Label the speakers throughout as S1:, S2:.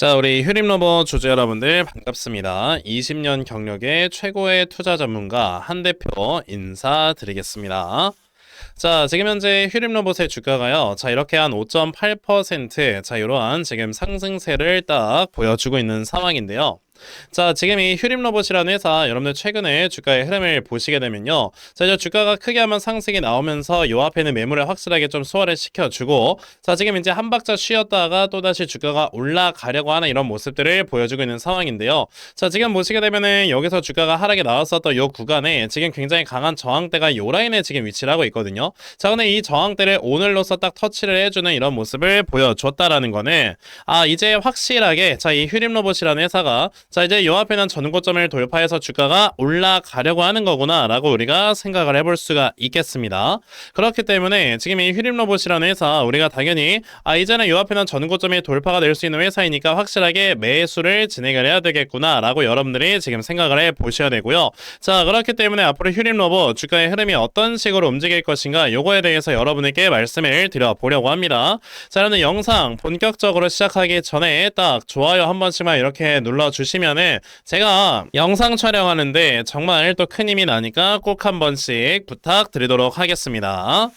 S1: 자, 우리 휴림로버 주주 여러분들 반갑습니다. 20년 경력의 최고의 투자 전문가 한 대표 인사드리겠습니다. 자, 지금 현재 휴림로봇의 주가가요. 자, 이렇게 한 5.8% 자, 이러한 지금 상승세를 딱 보여주고 있는 상황인데요. 자, 지금 이 휴림 로봇이라는 회사 여러분들 최근에 주가의 흐름을 보시게 되면요. 자, 이제 주가가 크게 한번 상승이 나오면서 요 앞에는 매물을 확실하게 좀 소화를 시켜주고 자, 지금 이제 한 박자 쉬었다가 또다시 주가가 올라가려고 하는 이런 모습들을 보여주고 있는 상황인데요. 자, 지금 보시게 되면은 여기서 주가가 하락이 나왔었던 요 구간에 지금 굉장히 강한 저항대가 요 라인에 지금 위치를 하고 있거든요. 자, 근데 이 저항대를 오늘로서 딱 터치를 해주는 이런 모습을 보여줬다라는 거는 아, 이제 확실하게 자, 이 휴림 로봇이라는 회사가 자 이제 요 앞에는 전고점을 돌파해서 주가가 올라가려고 하는 거구나 라고 우리가 생각을 해볼 수가 있겠습니다. 그렇기 때문에 지금 이 휴림로봇이라는 회사 우리가 당연히 아 이제는 요 앞에는 전고점이 돌파가 될 수 있는 회사이니까 확실하게 매수를 진행을 해야 되겠구나 라고 여러분들이 지금 생각을 해 보셔야 되고요. 자 그렇기 때문에 앞으로 휴림로봇 주가의 흐름이 어떤 식으로 움직일 것인가 요거에 대해서 여러분에게 말씀을 드려보려고 합니다. 자 그러면 영상 본격적으로 시작하기 전에 딱 좋아요 한 번씩만 이렇게 눌러주시면 보시면은 제가 영상 촬영하는데 정말 또 큰 힘이 나니까 꼭 한 번씩 부탁드리도록 하겠습니다.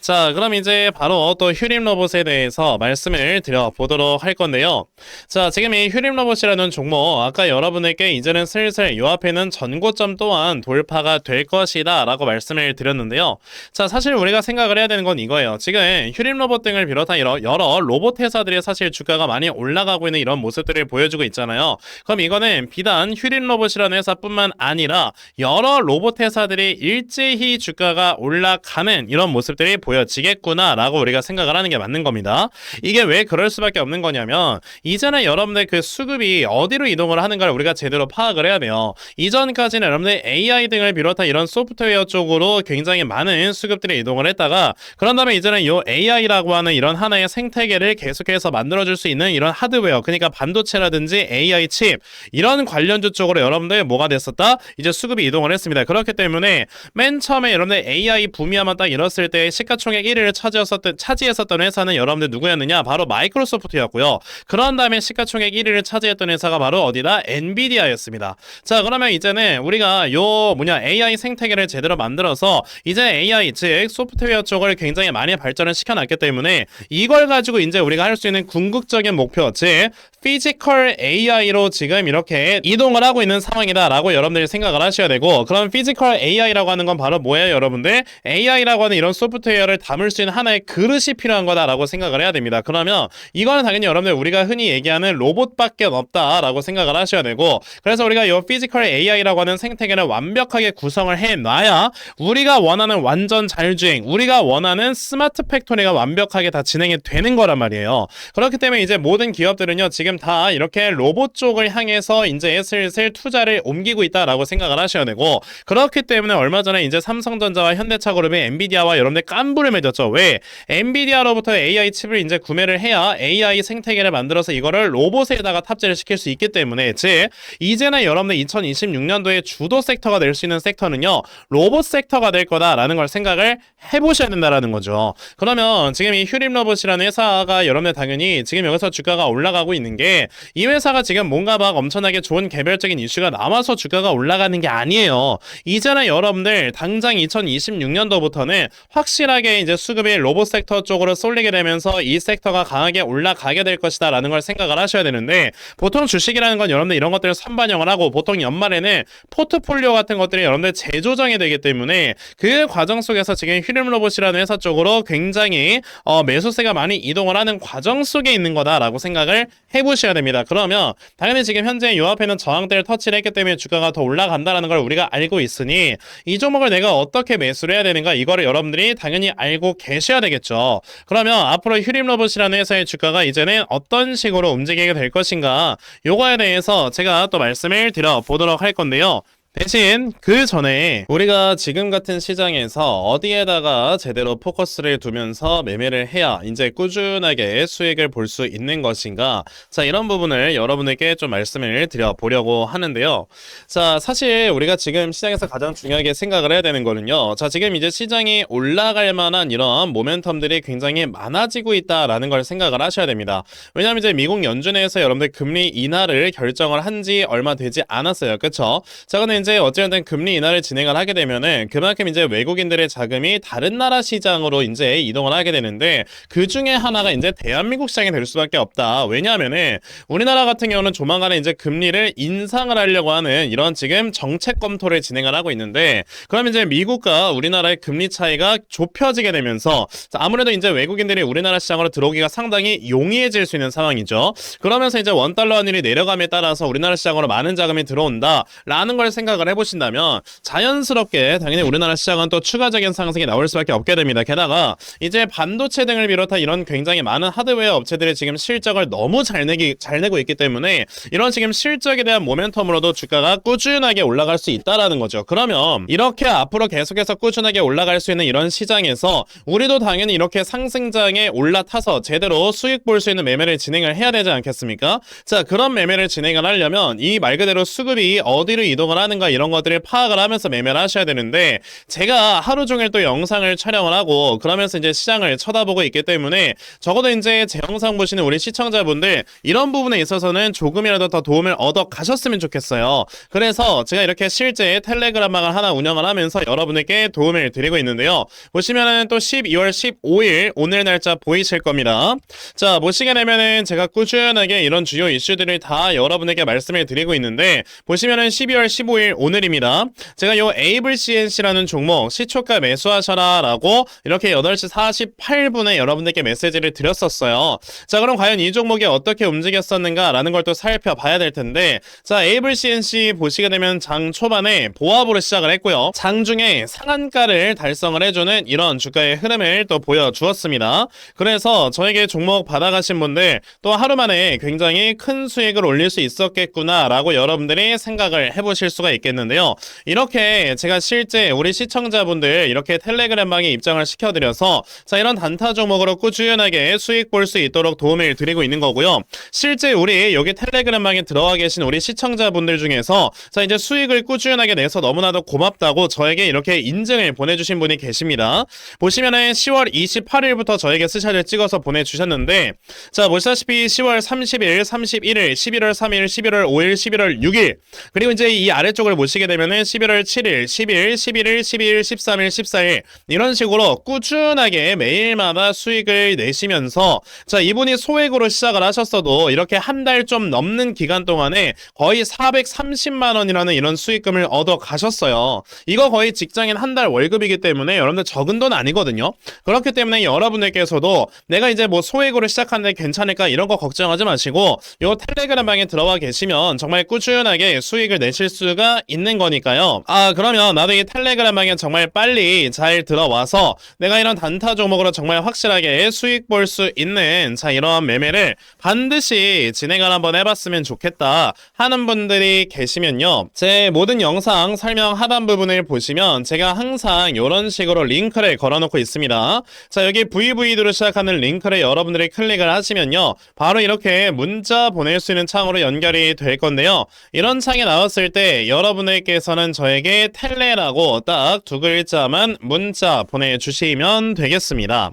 S1: 자, 그럼 이제 바로 또 휴림 로봇에 대해서 말씀을 드려보도록 할 건데요. 자, 지금 이 휴림 로봇이라는 종목, 아까 여러분에게 이제는 슬슬 요 앞에는 전고점 또한 돌파가 될 것이다 라고 말씀을 드렸는데요. 자, 사실 우리가 생각을 해야 되는 건 이거예요. 지금 휴림 로봇 등을 비롯한 여러, 여러 로봇 회사들이 사실 주가가 많이 올라가고 있는 이런 모습들을 보여주고 있잖아요. 그럼 이거는 비단 휴림 로봇이라는 회사뿐만 아니라 여러 로봇 회사들이 일제히 주가가 올라가는 이런 모습들이 보여지겠구나라고 우리가 생각을 하는 게 맞는 겁니다. 이게 왜 그럴 수밖에 없는 거냐면 이전에 여러분들 그 수급이 어디로 이동을 하는가를 우리가 제대로 파악을 해야 돼요. 이전까지는 여러분들 AI 등을 비롯한 이런 소프트웨어 쪽으로 굉장히 많은 수급들이 이동을 했다가 그런 다음에 이제는 이 AI라고 하는 이런 하나의 생태계를 계속해서 만들어줄 수 있는 이런 하드웨어 그러니까 반도체라든지 AI 칩 이런 관련주 쪽으로 여러분들 뭐가 됐었다? 이제 수급이 이동을 했습니다. 그렇기 때문에 맨 처음에 여러분들 AI 붐이 한번 딱 일었을 때 시가 시가총액 1위를 차지했었던, 차지했었던 회사는 여러분들 누구였느냐? 바로 마이크로소프트였고요. 그런 다음에 시가총액 1위를 차지했던 회사가 바로 어디다? 엔비디아였습니다. 자, 그러면 이제는 우리가 요 뭐냐 AI 생태계를 제대로 만들어서 이제 AI 즉 소프트웨어 쪽을 굉장히 많이 발전을 시켜놨기 때문에 이걸 가지고 이제 우리가 할 수 있는 궁극적인 목표 즉 피지컬 AI로 지금 이렇게 이동을 하고 있는 상황이다라고 여러분들이 생각을 하셔야 되고 그럼 피지컬 AI라고 하는 건 바로 뭐예요, 여러분들? AI라고 하는 이런 소프트웨어 아이디어를 담을 수 있는 하나의 그릇이 필요한 거다라고 생각을 해야 됩니다. 그러면 이거는 당연히 여러분들 우리가 흔히 얘기하는 로봇밖에 없다라고 생각을 하셔야 되고 그래서 우리가 이 피지컬 AI라고 하는 생태계를 완벽하게 구성을 해놔야 우리가 원하는 완전 자율주행, 우리가 원하는 스마트 팩토리가 완벽하게 다 진행이 되는 거란 말이에요. 그렇기 때문에 이제 모든 기업들은요 지금 다 이렇게 로봇 쪽을 향해서 이제 슬슬 투자를 옮기고 있다라고 생각을 하셔야 되고 그렇기 때문에 얼마 전에 이제 삼성전자와 현대차그룹이 엔비디아와 여러분들 깐부 승부를 맺었죠. 왜? 엔비디아로부터 AI 칩을 이제 구매를 해야 AI 생태계를 만들어서 이거를 로봇에다가 탑재를 시킬 수 있기 때문에 즉 이제는 여러분들 2026년도에 주도 섹터가 될 수 있는 섹터는요 로봇 섹터가 될 거다라는 걸 생각을 해보셔야 된다라는 거죠. 그러면 지금 이 휴림 로봇이라는 회사가 여러분들 당연히 지금 여기서 주가가 올라가고 있는 게 이 회사가 지금 뭔가 막 엄청나게 좋은 개별적인 이슈가 남아서 주가가 올라가는 게 아니에요. 이제는 여러분들 당장 2026년도부터는 확실하게 빠르게 이제 수급이 로봇 섹터 쪽으로 쏠리게 되면서 이 섹터가 강하게 올라가게 될 것이다 라는 걸 생각을 하셔야 되는데 보통 주식이라는 건 여러분들 이런 것들을 선반영을 하고 보통 연말에는 포트폴리오 같은 것들이 여러분들 재조정이 되기 때문에 그 과정 속에서 지금 휴림 로봇이라는 회사 쪽으로 굉장히 어, 매수세가 많이 이동을 하는 과정 속에 있는 거다라고 생각을 해보셔야 됩니다. 그러면 당연히 지금 현재 요 앞에는 저항대를 터치를 했기 때문에 주가가 더 올라간다라는 걸 우리가 알고 있으니 이 종목을 내가 어떻게 매수를 해야 되는가 이거를 여러분들이 당연히 알고 계셔야 되겠죠. 그러면 앞으로 휴림로봇이라는 회사의 주가가 이제는 어떤 식으로 움직이게 될 것인가 요거에 대해서 제가 또 말씀을 드려보도록 할 건데요. 대신 그 전에 우리가 지금 같은 시장에서 어디에다가 제대로 포커스를 두면서 매매를 해야 이제 꾸준하게 수익을 볼 수 있는 것인가? 자 이런 부분을 여러분에게 좀 말씀을 드려보려고 하는데요. 자 사실 우리가 지금 시장에서 가장 중요하게 생각을 해야 되는 거는요. 자 지금 이제 시장이 올라갈 만한 이런 모멘텀들이 굉장히 많아지고 있다라는 걸 생각을 하셔야 됩니다. 왜냐하면 이제 미국 연준에서 여러분들 금리 인하를 결정을 한 지 얼마 되지 않았어요. 그쵸? 자 근데 이제 어쨌든 금리 인하를 진행을 하게 되면은 그만큼 이제 외국인들의 자금이 다른 나라 시장으로 이제 이동을 하게 되는데 그 중에 하나가 이제 대한민국 시장이 될 수밖에 없다. 왜냐하면은 우리나라 같은 경우는 조만간에 이제 금리를 인상을 하려고 하는 이런 지금 정책 검토를 진행을 하고 있는데 그러면 이제 미국과 우리나라의 금리 차이가 좁혀지게 되면서 아무래도 이제 외국인들이 우리나라 시장으로 들어오기가 상당히 용이해질 수 있는 상황이죠. 그러면서 이제 원 달러 환율이 내려감에 따라서 우리나라 시장으로 많은 자금이 들어온다라는 걸 생각 을 해보신다면 자연스럽게 당연히 우리나라 시장은 또 추가적인 상승이 나올 수밖에 없게 됩니다. 게다가 이제 반도체 등을 비롯한 이런 굉장히 많은 하드웨어 업체들이 지금 실적을 너무 잘 내기 잘 내고 있기 때문에 이런 지금 실적에 대한 모멘텀으로도 주가가 꾸준하게 올라갈 수 있다라는 거죠. 그러면 이렇게 앞으로 계속해서 꾸준하게 올라갈 수 있는 이런 시장에서 우리도 당연히 이렇게 상승장에 올라타서 제대로 수익 볼 수 있는 매매를 진행을 해야 되지 않겠습니까? 자, 그런 매매를 진행을 하려면 이 말 그대로 수급이 어디로 이동을 하는 가 이런 것들을 파악을 하면서 매매를 하셔야 되는데 제가 하루 종일 또 영상을 촬영을 하고 그러면서 이제 시장을 쳐다보고 있기 때문에 적어도 이제 제 영상 보시는 우리 시청자분들 이런 부분에 있어서는 조금이라도 더 도움을 얻어 가셨으면 좋겠어요. 그래서 제가 이렇게 실제 텔레그램망을 하나 운영을 하면서 여러분에게 도움을 드리고 있는데요. 보시면은 또 12월 15일 오늘 날짜 보이실 겁니다. 자, 보시게 되면은 제가 꾸준하게 이런 주요 이슈들을 다 여러분에게 말씀을 드리고 있는데 보시면은 12월 15일 오늘입니다. 제가 요 에이블 CNC라는 종목 시초가 매수하셔라 라고 이렇게 8시 48분에 여러분들께 메시지를 드렸었어요. 자, 그럼 과연 이 종목이 어떻게 움직였었는가 라는 걸 또 살펴봐야 될 텐데 자, 에이블 CNC 보시게 되면 장 초반에 보합으로 시작을 했고요. 장 중에 상한가를 달성을 해주는 이런 주가의 흐름을 또 보여주었습니다. 그래서 저에게 종목 받아가신 분들 또 하루 만에 굉장히 큰 수익을 올릴 수 있었겠구나 라고 여러분들이 생각을 해보실 수가 있 겠는데요. 이렇게 제가 실제 우리 시청자분들 이렇게 텔레그램방에 입장을 시켜드려서 자 이런 단타 종목으로 꾸준하게 수익 볼 수 있도록 도움을 드리고 있는 거고요. 실제 우리 여기 텔레그램방에 들어와 계신 우리 시청자분들 중에서 자 이제 수익을 꾸준하게 내서 너무나도 고맙다고 저에게 이렇게 인증을 보내주신 분이 계십니다. 보시면은 10월 28일부터 저에게 스샷을 찍어서 보내주셨는데 자 보시다시피 10월 30일, 31일, 11월 3일, 11월 5일, 11월 6일 그리고 이제 이 아래쪽 을 보시게 되면은 11월 7일, 10일, 11일, 12일, 13일, 14일 이런 식으로 꾸준하게 매일마다 수익을 내시면서 자 이분이 소액으로 시작을 하셨어도 이렇게 한 달 좀 넘는 기간 동안에 거의 430만 원이라는 이런 수익금을 얻어 가셨어요. 이거 거의 직장인 한 달 월급이기 때문에 여러분들 적은 돈 아니거든요. 그렇기 때문에 여러분들께서도 내가 이제 뭐 소액으로 시작하는데 괜찮을까 이런 거 걱정하지 마시고 요 텔레그램 방에 들어와 계시면 정말 꾸준하게 수익을 내실 수가 있는 거니까요. 아 그러면 나도 이 텔레그램 방에 정말 빨리 잘 들어와서 내가 이런 단타 종목으로 정말 확실하게 수익 볼 수 있는 자 이러한 매매를 반드시 진행을 한번 해봤으면 좋겠다 하는 분들이 계시면요. 제 모든 영상 설명 하단 부분을 보시면 제가 항상 이런 식으로 링크를 걸어놓고 있습니다. 자 여기 VVD로 시작하는 링크를 여러분들이 클릭을 하시면요. 바로 이렇게 문자 보낼 수 있는 창으로 연결이 될 건데요. 이런 창이 나왔을 때 여러 분들께서는 저에게 텔레라고 딱 두 글자만 문자 보내주시면 되겠습니다.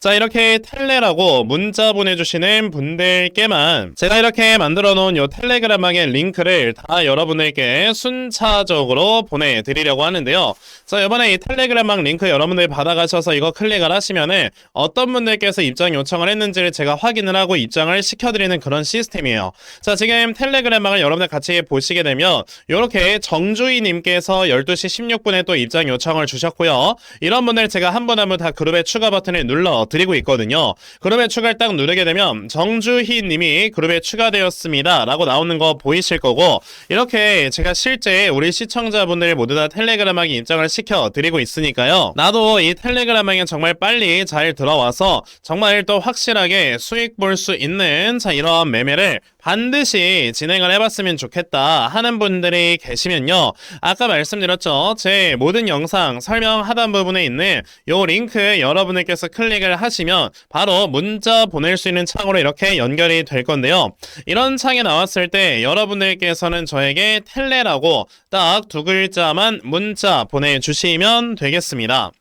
S1: 자 이렇게 텔레라고 문자 보내주시는 분들께만 제가 이렇게 만들어 놓은 요 텔레그램방의 링크를 다 여러분들께 순차적으로 보내드리려고 하는데요. 자 이번에 이 텔레그램방 링크 여러분들 받아가셔서 이거 클릭을 하시면은 어떤 분들께서 입장 요청을 했는지를 제가 확인을 하고 입장을 시켜드리는 그런 시스템이에요. 자 지금 텔레그램방을 여러분들 같이 보시게 되면 이렇게 정주희님께서 12시 16분에 또 입장 요청을 주셨고요. 이런 분들 제가 한 분 한 분 다 그룹에 추가 버튼을 눌러 눌러 드리고 있거든요. 그룹에 추가를 딱 누르게 되면 정주희 님이 그룹에 추가되었습니다. 라고 나오는 거 보이실 거고 이렇게 제가 실제 우리 시청자분들 모두 다 텔레그램하기 입장을 시켜 드리고 있으니까요. 나도 이 텔레그램하기 정말 빨리 잘 들어와서 정말 또 확실하게 수익 볼 수 있는 자 이러한 매매를 반드시 진행을 해봤으면 좋겠다 하는 분들이 계시면요. 아까 말씀드렸죠. 제 모든 영상 설명 하단 부분에 있는 요 링크 여러분들께서 클릭 을 하시면 바로 문자 보낼 수 있는 창으로 이렇게 연결이 될 건데요. 이런 창이 나왔을 때 여러분들께서는 저에게 텔레라고 딱 두 글자만 문자 보내주시면 되겠습니다.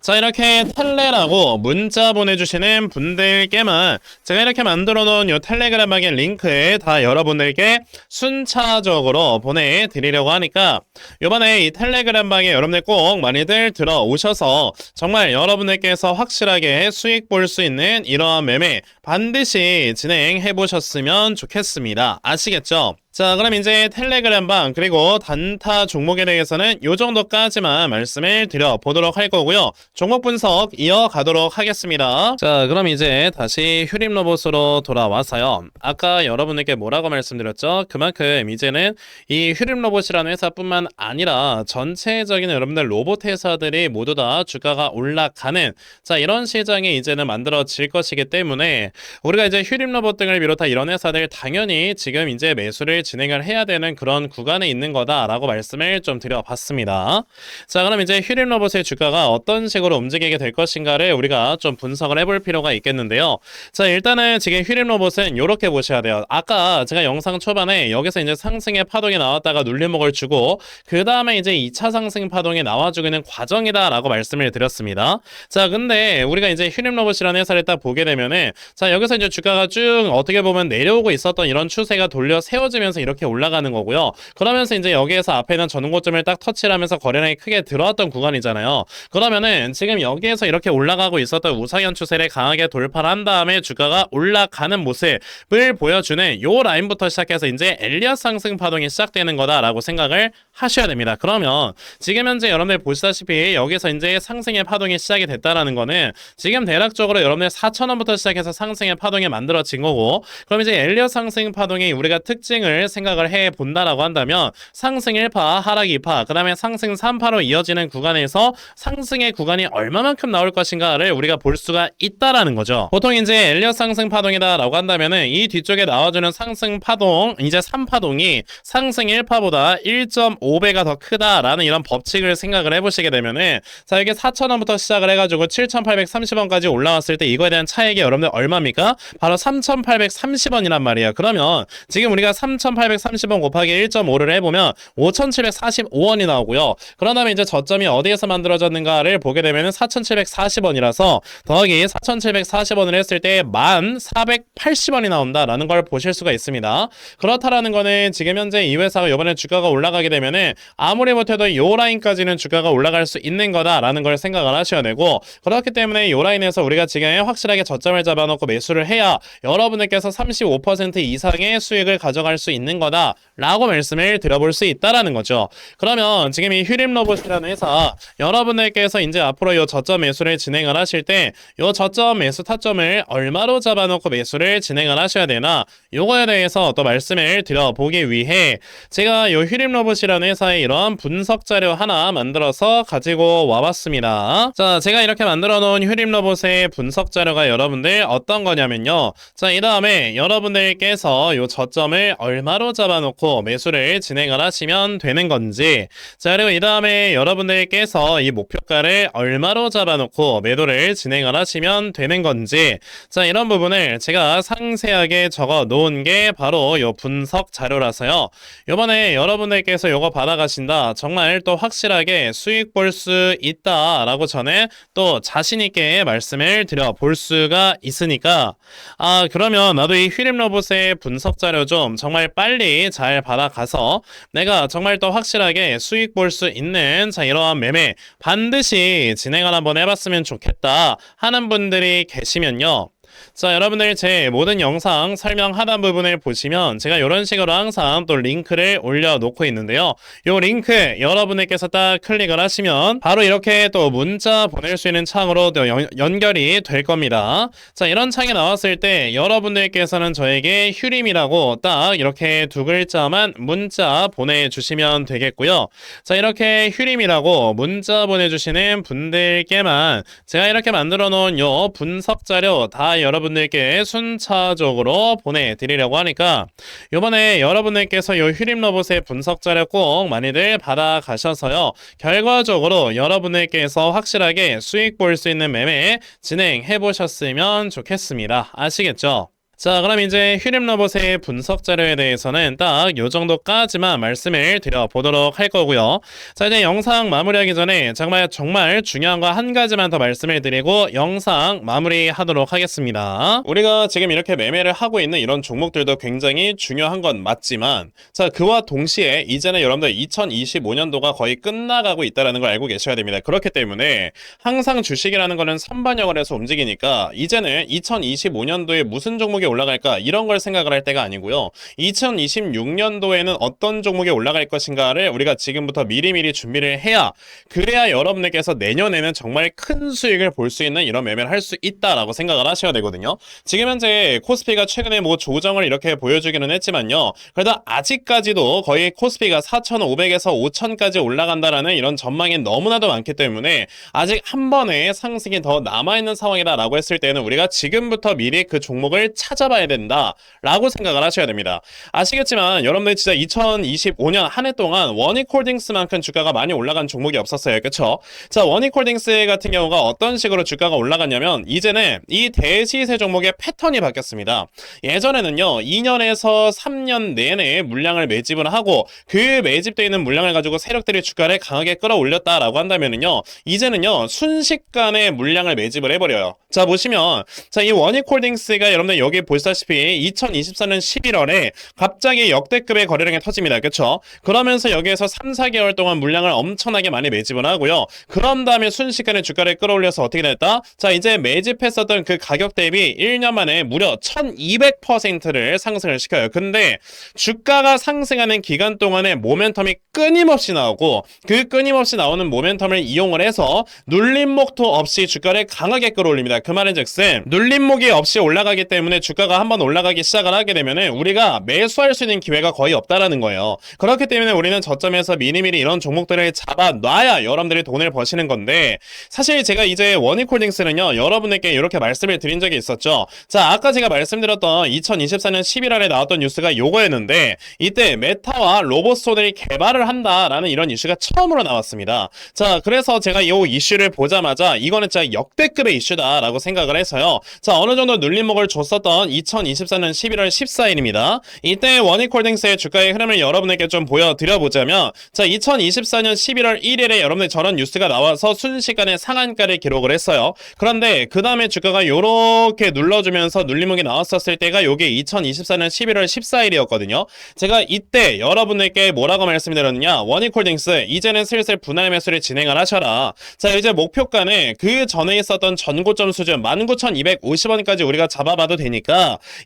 S1: 자 이렇게 텔레라고 문자 보내주시는 분들께만 제가 이렇게 만들어 놓은 요 텔레그램하게 링크에 다 여러분들께 순차적으로 보내드리려고 하니까 요번에 이 텔레그램 방에 여러분들 꼭 많이들 들어오셔서 정말 여러분들께서 확실하게 수익 볼 수 있는 이러한 매매 반드시 진행해 보셨으면 좋겠습니다 아시겠죠? 자, 그럼 이제 텔레그램 방 그리고 단타 종목에 대해서는 요 정도까지만 말씀을 드려 보도록 할 거고요. 종목 분석 이어가도록 하겠습니다. 자, 그럼 이제 다시 휴림 로봇으로 돌아와서요. 아까 여러분에게 뭐라고 말씀드렸죠? 그만큼 이제는 이 휴림 로봇이라는 회사뿐만 아니라 전체적인 여러분들 로봇 회사들이 모두 다 주가가 올라가는 자, 이런 시장이 이제는 만들어질 것이기 때문에 우리가 이제 휴림 로봇 등을 비롯한 이런 회사들 당연히 지금 이제 매수를 진행을 해야 되는 그런 구간에 있는 거다라고 말씀을 좀 드려봤습니다. 자, 그럼 이제 휴림 로봇의 주가가 어떤 식으로 움직이게 될 것인가를 우리가 좀 분석을 해볼 필요가 있겠는데요. 자, 일단은 지금 휴림 로봇은 이렇게 보셔야 돼요. 아까 제가 영상 초반에 여기서 이제 상승의 파동이 나왔다가 눌림목을 주고 그 다음에 이제 2차 상승 파동이 나와주고 있는 과정이다라고 말씀을 드렸습니다. 자, 근데 우리가 이제 휴림 로봇이라는 회사를 딱 보게 되면은 자, 여기서 이제 주가가 쭉 어떻게 보면 내려오고 있었던 이런 추세가 돌려 세워지면서 이렇게 올라가는 거고요. 그러면서 이제 여기에서 앞에 있는 전후 고점을 딱 터치를 하면서 거래량이 크게 들어왔던 구간이잖아요. 그러면은 지금 여기에서 이렇게 올라가고 있었던 우상현 추세를 강하게 돌파를 한 다음에 주가가 올라가는 모습을 보여주는 요 라인부터 시작해서 이제 엘리엇 상승 파동이 시작되는 거다라고 생각을 하셔야 됩니다. 그러면 지금 현재 여러분들 보시다시피 여기서 이제 상승의 파동이 시작이 됐다라는 거는 지금 대략적으로 여러분들 4천원부터 시작해서 상승의 파동이 만들어진 거고 그럼 이제 엘리엇 상승 파동이 우리가 특징을 생각을 해 본다라고 한다면 상승 1파, 하락 2파, 그 다음에 상승 3파로 이어지는 구간에서 상승의 구간이 얼마만큼 나올 것인가를 우리가 볼 수가 있다라는 거죠. 보통 이제 엘리엇 상승 파동이다라고 한다면은 이 뒤쪽에 나와주는 상승 파동, 이제 3파동이 상승 1파보다 1.5배가 더 크다라는 이런 법칙을 생각을 해보시게 되면은 자 이게 4,000원부터 시작을 해가지고 7,830원까지 올라왔을 때 이거에 대한 차익이 여러분들 얼마입니까? 바로 3,830원이란 말이에요. 그러면 지금 우리가 3,830원 곱하기 1.5를 해보면 5,745원이 나오고요. 그런 다음에 이제 저점이 어디에서 만들어졌는가를 보게 되면은 4,740원이라서 더하기 4,740원을 했을 때 1,480원이 나온다라는 걸 보실 수가 있습니다. 그렇다라는 거는 지금 현재 이 회사가 이번에 주가가 올라가게 되면은 아무리 못해도 요 라인까지는 주가가 올라갈 수 있는 거다라는 걸 생각을 하셔야 되고 그렇기 때문에 요 라인에서 우리가 지금 확실하게 저점을 잡아놓고 매수를 해야 여러분들께서 35% 이상의 수익을 가져갈 수 있는 거다라고 말씀을 드려볼 수 있다라는 거죠. 그러면 지금 이 휴림 로봇이라는 회사 여러분들께서 이제 앞으로 요 저점 매수를 진행을 하실 때요 저점 매수 타점을 얼마로 잡아놓고 매수를 진행을 하셔야 되나 요거에 대해서 또 말씀을 드려보기 위해 제가 요 휴림 로봇이라는 회사의 이런 분석 자료 하나 만들어서 가지고 와봤습니다. 자, 제가 이렇게 만들어 놓은 휴림 로봇의 분석 자료가 여러분들 어떤 거냐면요. 자, 이 다음에 여러분들께서 요 저점을 얼마 로 잡아놓고 매수를 진행을 하시면 되는 건지 자, 그리고 이 다음에 여러분들께서 이 목표가를 얼마로 잡아놓고 매도를 진행을 하시면 되는 건지 자, 이런 부분을 제가 상세하게 적어 놓은 게 바로 요 분석 자료라서요. 요번에 여러분들께서 요거 받아가신다. 정말 또 확실하게 수익 볼 수 있다 라고 전에 또 자신있게 말씀을 드려 볼 수가 있으니까 아, 그러면 나도 이 휘림 로봇의 분석 자료 좀 정말 빨리 잘 받아가서 내가 정말 또 확실하게 수익 볼 수 있는 자, 이러한 매매 반드시 진행을 한번 해봤으면 좋겠다 하는 분들이 계시면요. 자, 여러분들 제 모든 영상 설명 하단 부분을 보시면 제가 이런 식으로 항상 또 링크를 올려놓고 있는데요. 이 링크 여러분들께서 딱 클릭을 하시면 바로 이렇게 또 문자 보낼 수 있는 창으로 또 연, 연결이 될 겁니다. 자, 이런 창이 나왔을 때 여러분들께서는 저에게 휴림이라고 딱 이렇게 두 글자만 문자 보내주시면 되겠고요. 자, 이렇게 휴림이라고 문자 보내주시는 분들께만 제가 이렇게 만들어 놓은 요 분석 자료 다 여러분들께 순차적으로 보내드리려고 하니까 요번에 여러분들께서 요 휴림 로봇의 분석 자료 꼭 많이들 받아 가셔서요. 결과적으로 여러분들께서 확실하게 수익 볼 수 있는 매매 진행해 보셨으면 좋겠습니다. 아시겠죠? 자, 그럼 이제 휴림 로봇의 분석 자료에 대해서는 딱 요 정도까지만 말씀을 드려보도록 할 거고요. 자, 이제 영상 마무리하기 전에 정말 정말 중요한 거 한 가지만 더 말씀을 드리고 영상 마무리하도록 하겠습니다. 우리가 지금 이렇게 매매를 하고 있는 이런 종목들도 굉장히 중요한 건 맞지만 자, 그와 동시에 이제는 여러분들 2025년도가 거의 끝나가고 있다는 걸 알고 계셔야 됩니다. 그렇기 때문에 항상 주식이라는 거는 선반영을 해서 움직이니까 이제는 2025년도에 무슨 종목이 올라갈까 이런 걸 생각을 할 때가 아니고요. 2026년도에는 어떤 종목이 올라갈 것인가를 우리가 지금부터 미리미리 준비를 해야 그래야 여러분들께서 내년에는 정말 큰 수익을 볼 수 있는 이런 매매를 할 수 있다라고 생각을 하셔야 되거든요. 지금 현재 코스피가 최근에 뭐 조정을 이렇게 보여주기는 했지만요. 그래도 아직까지도 거의 코스피가 4,500에서 5,000까지 올라간다라는 이런 전망이 너무나도 많기 때문에 아직 한 번의 상승이 더 남아있는 상황이다라고 했을 때는 우리가 지금부터 미리 그 종목을 찾 아봐야 된다라고 생각을 하셔야 됩니다. 아시겠지만 여러분들 진짜 2025년 한 해 동안 원익홀딩스만큼 주가가 많이 올라간 종목이 없었어요. 그쵸? 자, 원익홀딩스 같은 경우가 어떤 식으로 주가가 올라갔냐면 이제는 이 대시세 종목의 패턴이 바뀌었습니다. 예전에는요, 2년에서 3년 내내 물량을 매집을 하고 그 매집되어 있는 물량을 가지고 세력들이 주가를 강하게 끌어올렸다라고 한다면은요, 이제는요, 순식간에 물량을 매집을 해버려요. 자, 보시면, 자, 이 원익홀딩스가 여러분들 여기 보시다시피 2024년 11월에 갑자기 역대급의 거래량이 터집니다. 그쵸? 그러면서 여기에서 3, 4개월 동안 물량을 엄청나게 많이 매집을 하고요. 그런 다음에 순식간에 주가를 끌어올려서 어떻게 됐다? 자, 이제 매집했었던 그 가격 대비 1년 만에 무려 1200%를 상승을 시켜요. 근데 주가가 상승하는 기간 동안에 모멘텀이 끊임없이 나오고 그 끊임없이 나오는 모멘텀을 이용을 해서 눌림목도 없이 주가를 강하게 끌어올립니다. 그 말은 즉슨 눌림목이 없이 올라가기 때문에 주가 가 한번 올라가기 시작을 하게 되면은 우리가 매수할 수 있는 기회가 거의 없다라는 거예요. 그렇기 때문에 우리는 저점에서 미리미리 이런 종목들을 잡아 놔야 여러분들이 돈을 버시는 건데 사실 제가 이제 원익홀딩스는요 여러분에게 이렇게 말씀을 드린 적이 있었죠. 자 아까 제가 말씀드렸던 2024년 11월에 나왔던 뉴스가 요거였는데 이때 메타와 로봇손을 개발을 한다라는 이런 이슈가 처음으로 나왔습니다. 자 그래서 제가 이 이슈를 보자마자 이거는 진짜 역대급의 이슈다라고 생각을 해서요. 자 어느 정도 눌림목을 줬었던 2024년 11월 14일입니다. 이때 원익홀딩스의 주가의 흐름을 여러분에게 좀 보여드려보자면 자 2024년 11월 1일에 여러분들 저런 뉴스가 나와서 순식간에 상한가를 기록을 했어요. 그런데 그 다음에 주가가 요렇게 눌러주면서 눌림목이 나왔었을 때가 요게 2024년 11월 14일이었거든요. 제가 이때 여러분들께 뭐라고 말씀드렸느냐 원익홀딩스 이제는 슬슬 분할 매수를 진행을 하셔라. 자 이제 목표가는 그 전에 있었던 전고점 수준 19,250원까지 우리가 잡아봐도 되니까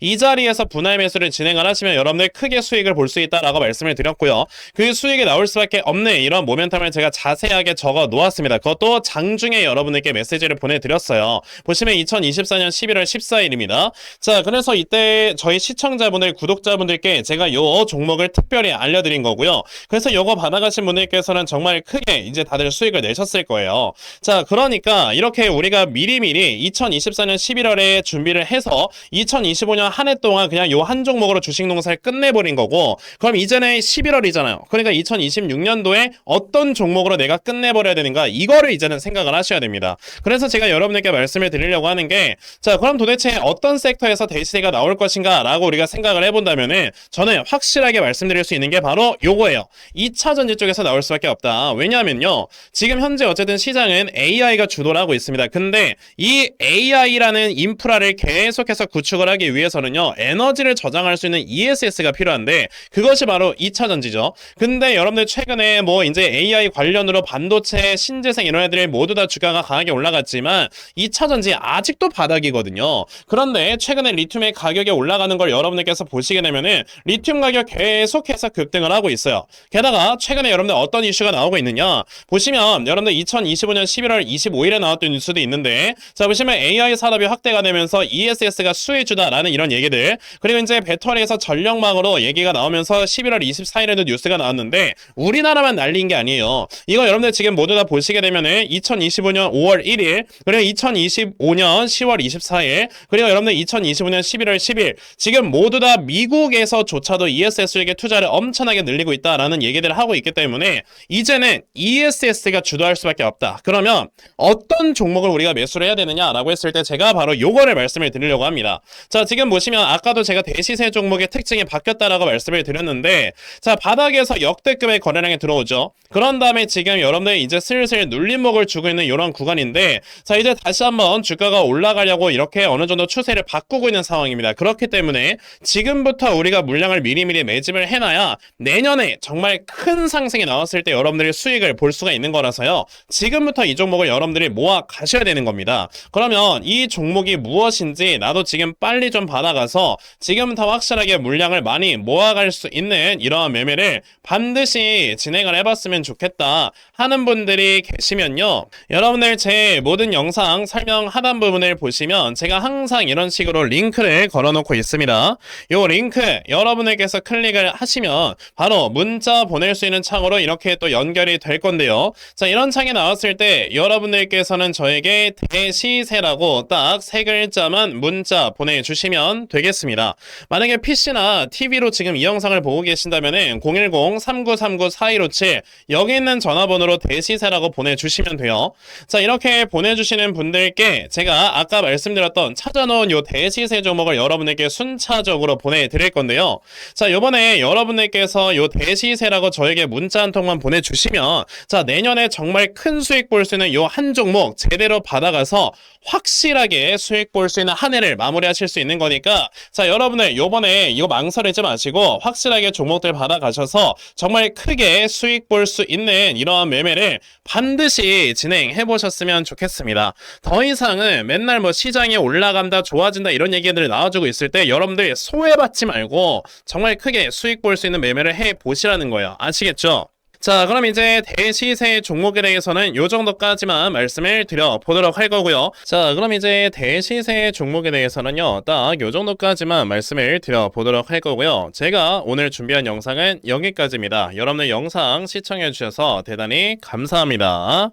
S1: 이 자리에서 분할 매수를 진행을 하시면 여러분들 크게 수익을 볼 수 있다라고 말씀을 드렸고요. 그 수익이 나올 수밖에 없는 이런 모멘텀을 제가 자세하게 적어 놓았습니다. 그것도 장중에 여러분들께 메시지를 보내드렸어요. 보시면 2024년 11월 14일입니다. 자, 그래서 이때 저희 시청자분들, 구독자분들께 제가 요 종목을 특별히 알려드린 거고요. 그래서 요거 받아가신 분들께서는 정말 크게 이제 다들 수익을 내셨을 거예요. 자, 그러니까 이렇게 우리가 미리미리 2024년 11월에 준비를 해서 2025년 한 해 동안 그냥 요 한 종목으로 주식 농사를 끝내버린 거고 그럼 이제는 11월이잖아요. 그러니까 2026년도에 어떤 종목으로 내가 끝내버려야 되는가 이거를 이제는 생각을 하셔야 됩니다. 그래서 제가 여러분에게 말씀을 드리려고 하는 게 자 그럼 도대체 어떤 섹터에서 대시세가 나올 것인가 라고 우리가 생각을 해본다면은 저는 확실하게 말씀드릴 수 있는 게 바로 요거예요. 2차 전지 쪽에서 나올 수밖에 없다. 왜냐하면요. 지금 현재 어쨌든 시장은 AI가 주도를 하고 있습니다. 근데 이 AI라는 인프라를 계속해서 구축을 발하기 위해서는요, 에너지를 저장할 수 있는 ESS가 필요한데, 그것이 바로 2차 전지죠. 근데 여러분들 최근에 뭐 이제 AI 관련으로 반도체, 신재생 이런 애들이 모두 다 주가가 강하게 올라갔지만, 2차 전지 아직도 바닥이거든요. 그런데 최근에 리튬의 가격이 올라가는 걸 여러분들께서 보시게 되면은, 리튬 가격 계속해서 급등을 하고 있어요. 게다가 최근에 여러분들 어떤 이슈가 나오고 있느냐, 보시면 여러분들 2025년 11월 25일에 나왔던 뉴스도 있는데, 자, 보시면 AI 산업이 확대가 되면서 ESS가 수혜 주다라는 이런 얘기들, 그리고 이제 배터리에서 전력망으로 얘기가 나오면서 11월 24일에도 뉴스가 나왔는데, 우리나라만 날린 게 아니에요. 이거 여러분들 지금 모두 다 보시게 되면은 2025년 5월 1일, 그리고 2025년 10월 24일, 그리고 여러분들 2025년 11월 10일, 지금 모두 다 미국에서조차도 ESS에게 투자를 엄청나게 늘리고 있다라는 얘기들을 하고 있기 때문에, 이제는 ESS가 주도할 수밖에 없다. 그러면 어떤 종목을 우리가 매수를 해야 되느냐라고 했을 때 제가 바로 요거를 말씀을 드리려고 합니다. 자, 지금 보시면 아까도 제가 대시세 종목의 특징이 바뀌었다라고 말씀을 드렸는데 자, 바닥에서 역대급의 거래량이 들어오죠. 그런 다음에 지금 여러분들 이제 슬슬 눌림목을 주고 있는 이런 구간인데 자, 이제 다시 한번 주가가 올라가려고 이렇게 어느 정도 추세를 바꾸고 있는 상황입니다. 그렇기 때문에 지금부터 우리가 물량을 미리미리 매집을 해놔야 내년에 정말 큰 상승이 나왔을 때 여러분들이 수익을 볼 수가 있는 거라서요. 지금부터 이 종목을 여러분들이 모아 가셔야 되는 겁니다. 그러면 이 종목이 무엇인지 나도 지금 빨리 좀 받아가서 지금부터 확실하게 물량을 많이 모아갈 수 있는 이러한 매매를 반드시 진행을 해봤으면 좋겠다 하는 분들이 계시면요. 여러분들 제 모든 영상 설명 하단 부분을 보시면 제가 항상 이런 식으로 링크를 걸어놓고 있습니다. 이 링크 여러분에게서 클릭을 하시면 바로 문자 보낼 수 있는 창으로 이렇게 또 연결이 될 건데요. 자, 이런 창이 나왔을 때 여러분들께서는 저에게 대시세라고 딱 세 글자만 문자 보내 주시면 되겠습니다. 만약에 PC나 TV로 지금 이 영상을 보고 계신다면 010-3939-4157 여기 있는 전화번호로 대시세라고 보내주시면 돼요. 자, 이렇게 보내주시는 분들께 제가 아까 말씀드렸던 찾아놓은 요 대시세 종목을 여러분에게 순차적으로 보내드릴 건데요. 자, 요번에 여러분들께서 요 대시세라고 저에게 문자 한 통만 보내주시면 자, 내년에 정말 큰 수익 볼 수 있는 요 한 종목 제대로 받아가서 확실하게 수익 볼 수 있는 한 해를 마무리하실 수 있는 거니까 자, 여러분들 요번에 이거 망설이지 마시고 확실하게 종목들 받아가셔서 정말 크게 수익 볼 수 있는 이러한 매매를 반드시 진행해 보셨으면 좋겠습니다. 더 이상은 맨날 뭐 시장이 올라간다, 좋아진다 이런 얘기들 나와주고 있을 때 여러분들 소외받지 말고 정말 크게 수익 볼 수 있는 매매를 해 보시라는 거예요. 아시겠죠? 자, 그럼 이제 대시세 종목에 대해서는 요 정도까지만 말씀을 드려 보도록 할 거고요. 자, 그럼 이제 대시세 종목에 대해서는요, 딱 요 정도까지만 말씀을 드려 보도록 할 거고요. 제가 오늘 준비한 영상은 여기까지입니다. 여러분들 영상 시청해 주셔서 대단히 감사합니다.